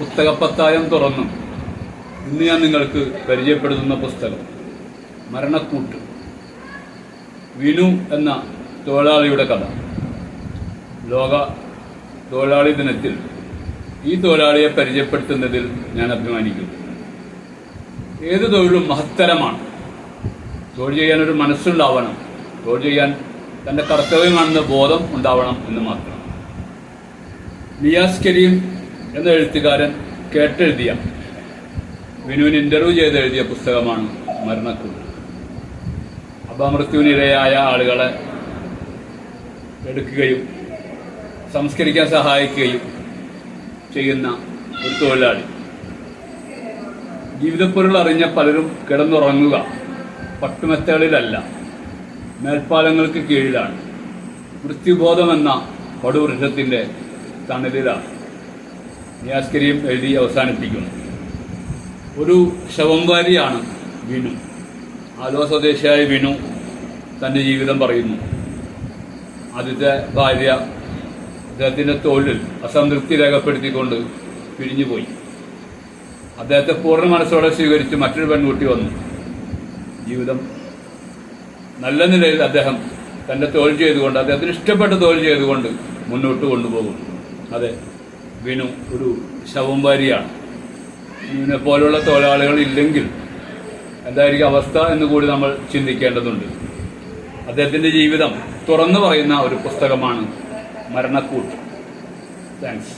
പുസ്തകപ്പത്തായം തുറന്നു. ഇന്ന് ഞാൻ നിങ്ങൾക്ക് പരിചയപ്പെടുത്തുന്ന പുസ്തകം മരണക്കൂട്ട്. വിനു എന്ന തൊഴിലാളിയുടെ കഥ. ലോക തൊഴിലാളി ദിനത്തിൽ ഈ തൊഴിലാളിയെ പരിചയപ്പെടുത്തുന്നതിൽ ഞാൻ അഭിമാനിക്കുന്നു. ഏത് തൊഴിലും മഹത്തരമാണ്. തൊഴിൽ ചെയ്യാൻ ഒരു മനസ്സുണ്ടാവണം. തൊഴിൽ ചെയ്യാൻ തന്റെ കർത്തവ്യമാണെന്ന ബോധം ഉണ്ടാവണം എന്ന് മാത്രം. നിയാസ് കരീം എന്ന എഴുത്തുകാരൻ കേട്ടെഴുതിയ വിനുവിന് ഇന്റർവ്യൂ ചെയ്ത് എഴുതിയ പുസ്തകമാണ് മരണക്കൂട്ട് അപമൃത്യുവിനിരയായ ആളുകളെ എടുക്കുകയും സംസ്കരിക്കാൻ സഹായിക്കുകയും ചെയ്യുന്ന ഒരു തൊഴിലാളി. ജീവിതപ്പൊരുൾ അറിഞ്ഞ പലരും കിടന്നുറങ്ങുക പട്ടുമെത്തകളിലല്ല മേൽപ്പാലങ്ങൾക്ക് കീഴിലാണ്. മൃത്യുബോധമെന്ന പടുവൃക്ഷത്തിന്റെ തണലിലാണ്. നിയാസ് എഴുതി അവസാനിപ്പിക്കുന്നു. ഒരു ശവംകാരിയാണ് വിനു. ആലുവ സ്വദേശിയായ വിനു തന്റെ ജീവിതം പറയുന്നു. ആദ്യത്തെ ഭാര്യ അദ്ദേഹത്തിന്റെ തോല്ലിൽ അസംതൃപ്തി രേഖപ്പെടുത്തിക്കൊണ്ട് പിരിഞ്ഞുപോയി. അദ്ദേഹത്തെ പൂർണ മനസ്സോടെ സ്വീകരിച്ച് മറ്റൊരു പെൺകുട്ടി വന്നു. ജീവിതം നല്ല നിലയിൽ അദ്ദേഹം തന്റെ തൊഴിൽ ചെയ്തുകൊണ്ട് അദ്ദേഹത്തിന് ഇഷ്ടപ്പെട്ട തൊഴിൽ ചെയ്തുകൊണ്ട് മുന്നോട്ട് കൊണ്ടുപോകുന്നു. അതെ വിനു ഒരു ശവം ഭാര്യയാണ് വിനുവിനെ പോലുള്ള തൊഴിലാളികൾ ഇല്ലെങ്കിൽ എന്തായിരിക്കും അവസ്ഥ എന്ന് കൂടി നമ്മൾ ചിന്തിക്കേണ്ടതുണ്ട്. അദ്ദേഹത്തിന്റെ ജീവിതം തുറന്നു പറയുന്ന ഒരു പുസ്തകമാണ് മരണക്കൂട്ട് താങ്ക്സ്